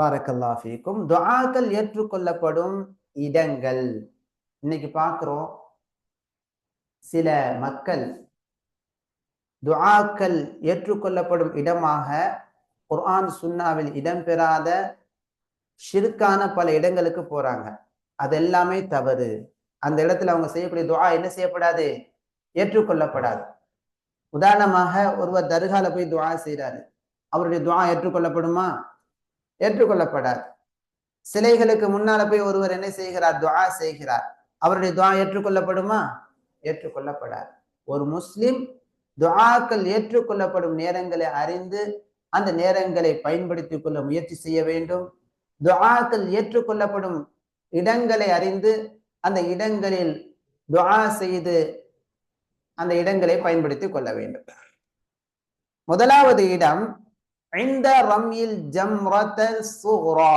பாரக்கல்லா ஃபீக்கும். துஆக்கள் ஏற்றுக்கொள்ளப்படும் இடங்கள். இன்னைக்கு பார்க்குறோம் சில மக்கள் துஆக்கள் ஏற்றுக்கொள்ளப்படும் இடமாக குர்ஆன் சுன்னாவில் இடம்பெறாத ஷிருக்கான பல இடங்களுக்கு போறாங்க. அது எல்லாமே தவறு. அந்த இடத்துல அவங்க செய்யக்கூடிய துஆ என்ன செய்யப்படாது? ஏற்றுக்கொள்ளப்படாது. உதாரணமாக ஒருவர் தர்கால போய் துவா செய்றாரு. அவருடைய துவா ஏற்றுக்கொள்ளப்படுமா? ஏற்றுக்கொள்ளப்படாது. சிலைகளுக்கு முன்னால போய் ஒருவர் என்ன செய்கிறார்? துவா செய்கிறார். அவருடைய துவா ஏற்றுக்கொள்ளப்படுமா? ஏற்றுக்கொள்ளப்படாது. ஒரு முஸ்லிம் துவாக்கள் ஏற்றுக்கொள்ளப்படும் நேரங்களை அறிந்து அந்த நேரங்களை பயன்படுத்திக் கொள்ள முயற்சி செய்ய வேண்டும். துவாக்கள் ஏற்றுக்கொள்ளப்படும் இடங்களை அறிந்து அந்த இடங்களில் துவா செய்து அந்த இடங்களை பயன்படுத்திக் கொள்ள வேண்டும். முதலாவது இடம் இந்த ரம்யில் ஜம்ரத்தல் சுஹ்ரா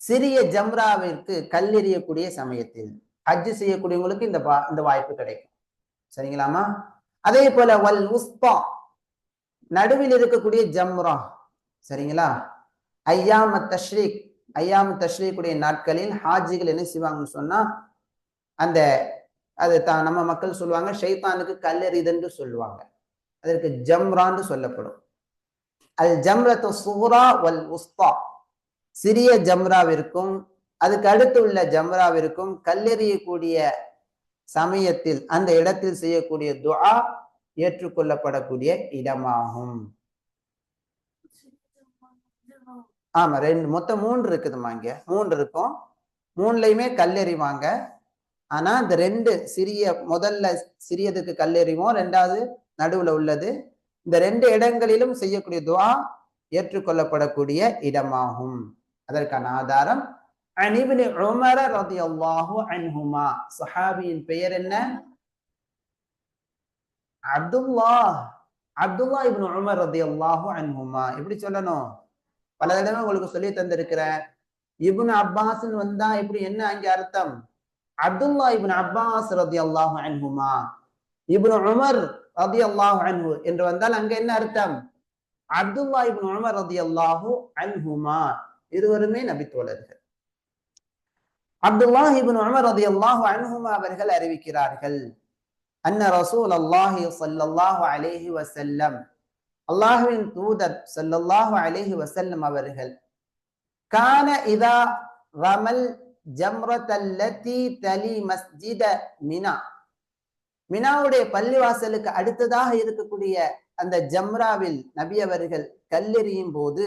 சிறிய ஜம்ராவிற்கு கல்லெறியக்கூடிய சமயத்தில் ஹஜ் செய்யக்கூடியவங்களுக்கு இந்த வா- இந்த வாய்ப்பு கிடைக்கும். சரிங்களாமா அதே போல வல் உஸ்பா நடுவில் இருக்கக்கூடிய ஜம்ரா சரிங்களா? ஐயாம தஷ்ரீக் ஐயாம தஷ்ரீக்குடைய நாட்களில் ஹாஜிகள் என்ன செய்வாங்கன்னு சொன்னா அந்த அது தான் நம்ம மக்கள் சொல்லுவாங்க ஷைத்தானுக்கு கல்லெறிதன்று சொல்லுவாங்க. அதற்கு ஜம்ரான்னு சொல்லப்படும். அல் ஜம்ரத்து சூரா வல் உஸ்தா. சிறிய ஜம்ராவிற்கும் அதுக்கு அடுத்து உள்ள ஜம்ராவிற்கும் கல்லெறியக்கூடிய சமயத்தில் அந்த இடத்தில் செய்யக்கூடிய துஆ ஏற்றுக்கொள்ளப்படக்கூடிய இடமாகும். ஆமா ரெண்டு மொத்தம் மூன்று இருக்குதுமா இங்க. மூன்று இருக்கும். மூணுலையுமே கல்லெறிவாங்க ஆனா இந்த ரெண்டு சிறிய முதல்ல சிறியதுக்கு கல்லெறிவோம் ரெண்டாவது நடுவுல உள்ளது. இந்த ரெண்டு இடங்களிலும் செய்யக்கூடிய துவா ஏற்றுக்கொள்ளப்படக்கூடிய இடமாகும். அதற்கான ஆதாரம் அனிபின் உமர ரதி அல்லாஹு அன்ஹுமா. சஹாபியின் பெயர் என்ன? அப்துல்லா அப்துல்லா இப்னு உமர் ரதி அல்லாஹு அன்ஹுமா. எப்படி சொல்லணும்? பல தடவை உங்களுக்கு சொல்லி தந்திருக்கிறேன். இப்னு அப்பாஸ்ன்னு வந்தா இப்படி என்ன அங்க அர்த்தம்? அப்துல்லா இப்னு அப்பாஸ் ரதி அல்லாஹு அன்ஹுமா. இப்னு உமர் ரதியல்லாஹு அன்ஹு என்று வந்தால் அங்க என்ன அர்த்தம் அப்துல்லா இப்னு உமர் ரதியல்லாஹு அன்ஹுமா இருவருமே நபித்தோழர்கள் அப்துல்லாஹ் இப்னு உமர் ரதியல்லாஹு அன்ஹுமா அவர்கள் அறிவிக்கிறார்கள் அன்ன ரசூல் அல்லாஹி ஸல்லல்லாஹு அலைஹி வஸல்லம் அல்லாஹ்வின் தூதர் ஸல்லல்லாஹு அலைஹி வஸல்லம் அவர்கள் கான இதா ரமல் ஜம்ரத்தல்லதி தலி மஸ்ஜித மினா மினாவுடைய பள்ளிவாசலுக்கு அடுத்ததாக இருக்கக்கூடிய அந்த ஜம்ராவில் நபி அவர்கள் கல்லெறியும் போது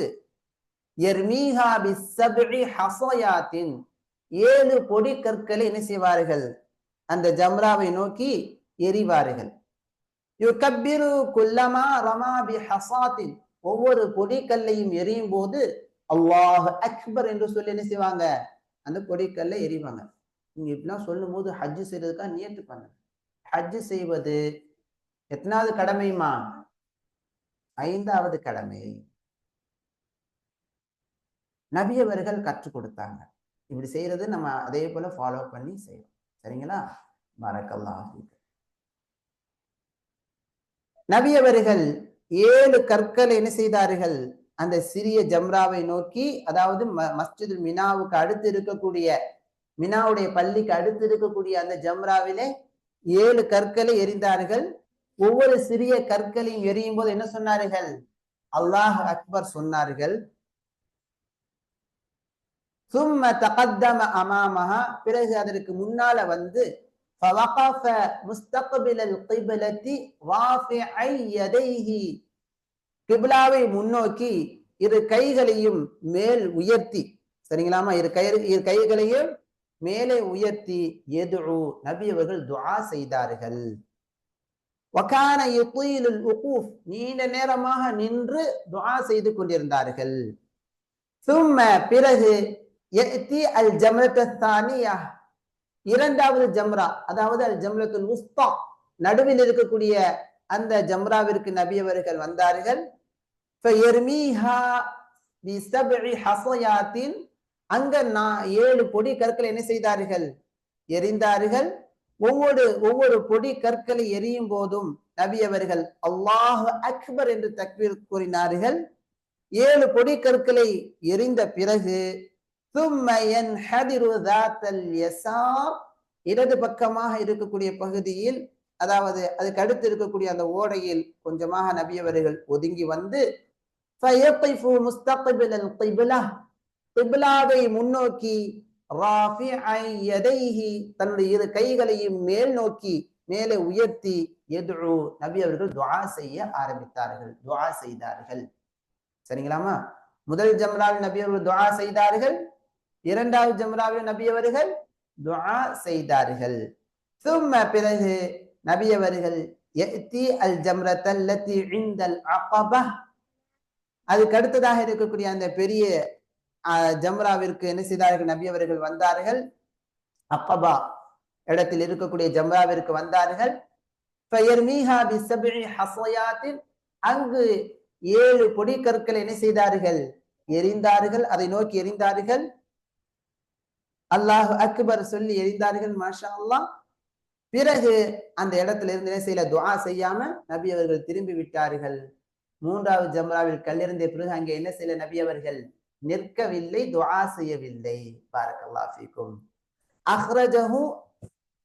ஏழு பொடி கற்களை என்ன செய்வார்கள்? அந்த ஜம்ராவை நோக்கி எறிவார்கள். யுகப்பிரு குல்லமா ரமாபி ஹசாத்தின் ஒவ்வொரு பொடிக்கல்லையும் எரியும் போது அல்லாஹ் அக்பர் என்று சொல்லி என்ன செய்வாங்க? அந்த பொடிக்கல்லை எறிவாங்க. நீங்க இப்படிலாம் சொல்லும் போது ஹஜ் செய்யறதுக்காக நியத்து பண்ணுங்க ஹஜ்ஜு செய்வது எத்தனாவது கடமைமா ஐந்தாவது கடமை. நபியவர்கள் கற்றுக் கொடுத்தாங்க. இப்படி செய்யறது நம்ம அதே போல ஃபாலோ பண்ணி செய்யணும் சரிங்களா? மறக்கலாம் நபி அவர்கள் ஏழு கற்களை என்ன செய்தார்கள்? அந்த சிறிய ஜம்ராவை நோக்கி அதாவது ம- மினாவுக்கு அடுத்து இருக்கக்கூடிய மினாவுடைய பள்ளிக்கு அடுத்து இருக்கக்கூடிய அந்த ஜம்ராவிலே ஏழு கற்களை எறிந்தார்கள் ஒவ்வொரு சிறிய கற்களையும் எரியும் போது என்ன சொன்னார்கள் அல்லாஹ் அக்பர் சொன்னார்கள் சும்ம தகத்தம அமாமஹா பிறகு அதற்கு முன்னால வந்து فوقف مستقبل القبلة رافعي يديه கிப்லாவை முன்னோக்கி இரு கைகளையும் மேல் உயர்த்தி சரிங்களாமா இரு கை இரு கைகளையும் மேலே உயர்த்தி எது நபி அவர்கள் துவா செய்தார்கள். வக்கான யுத்தீலுல் நீண்ட நேரமாக நின்று துவா செய்து கொண்டிருந்தார்கள். சும்ம பிறகு எத்தி அல் ஜம்ரத்தானியா இரண்டாவது ஜம்ரா அதாவது அல் ஜம்ரத்துல் உஸ்தா. நடுவில் இருக்கக்கூடிய அந்த ஜம்ராவிற்கு நபியவர்கள் வந்தார்கள். அங்க நான் ஏழு பொடி கற்களை என்ன செய்தார்கள்? எரிந்தார்கள். ஒவ்வொரு ஒவ்வொரு பொடி கற்களை எரியும் போதும் நபி அவர்கள் அல்லாஹ் அக்பர் என்று தக்பீர் கூறினார்கள். ஏழு பொடி கற்களை எரிந்த பிறகு இடது பக்கமாக இருக்கக்கூடிய பகுதியில் அதாவது அதுக்கு அடுத்து இருக்கக்கூடிய அந்த ஓடையில் கொஞ்சமாக நபியவர்கள் ஒதுங்கி வந்து கிபிலாவை முன்னோக்கி ராஃபி எதைஹி தன்னுடைய இரு கைகளையும் மேல் நோக்கி மேலே உயர்த்தி எதுழு நபி அவர்கள் துவா செய்ய ஆரம்பித்தார்கள். துவா செய்தார்கள். சரிங்களாமா? முதல் ஜம்ராவில் நபி அவர்கள் துவா செய்தார்கள். இரண்டாவது ஜம்ராவில் நபி அவர்கள் துவா செய்தார்கள். சும்ம பிறகு நபி அவர்கள் எத்தி அல் ஜம்ரத்தல் இந்தல் அகபா. அதுக்கு அடுத்ததாக இருக்கக்கூடிய அந்த பெரிய ஜம்ராவிற்கு என்ன செய்தார்கள்? நபி அவர்கள் வந்தார்கள். அப்பபா இடத்தில் இருக்கக்கூடிய ஜம்ராவிற்கு வந்தார்கள். பெயர் அங்கு ஏழு பொடி கற்களை என்ன செய்தார்கள்? எரிந்தார்கள். அதை நோக்கி எரிந்தார்கள். அல்லாஹ் அக்பர் சொல்லி எரிந்தார்கள் மாஷா அல்லாஹ் பிறகு அந்த இடத்துல இருந்து என்ன செய்யல? துவா செய்யாம நபி அவர்கள் திரும்பி விட்டார்கள். மூன்றாவது ஜம்ராவில் கல்லிருந்த பிறகு அங்கே என்ன செய்யல? நபி அவர்கள் நிற்கவில்லை துவா செய்யவில்லை. பாரக்கல்லாஹ் ஃபீக்கும். அஹ்ரஜஹு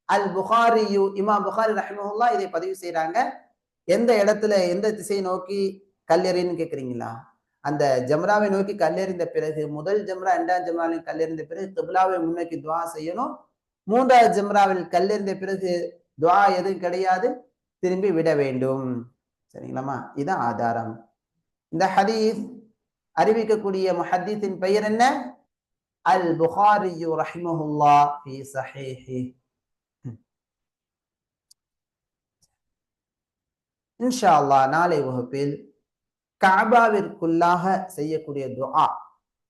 அல் புகாரியு இமாம் புகாரி ரஹ்மஹுல்லாஹ் இதை பதிவு செய்யறாங்க எந்த இடத்துல எந்த திசையை நோக்கி கல்லெறின்னு கேட்குறீங்களா அந்த ஜம்ராவை நோக்கி கல்லெறிந்த பிறகு முதல் ஜம்ரா இரண்டாம் ஜம்ராவில் கல்லெறிந்த பிறகு கிப்லாவை முன்னோக்கி துவா செய்யணும். மூன்றாவது ஜம்ராவில் கல்லெறிந்த பிறகு துவா எதுவும் கிடையாது திரும்பி விட வேண்டும். சரிங்களாமா இதுதான் ஆதாரம். இந்த ஹதீஸ் அறிவிக்கக்கூடிய முஹத்தீஸின் பெயர் என்ன? அல் புகாரியு ரஹிமஹுல்லா ஃபி ஸஹீஹி இன்ஷா அல்லாஹ் நாளை வகுப்பில் காபாவிற்குள்ளாக செய்யக்கூடிய துஆ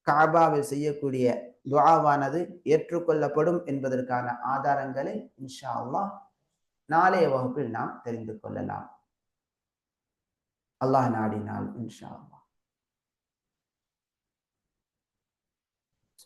காபாவில் செய்யக்கூடிய துஆவானது ஏற்றுக்கொள்ளப்படும் என்பதற்கான ஆதாரங்களை இன்ஷா அல்லா நாளைய வகுப்பில் நாம் தெரிந்து கொள்ளலாம். அல்லாஹ் நாடினால் இன்ஷா அல்லாஹ்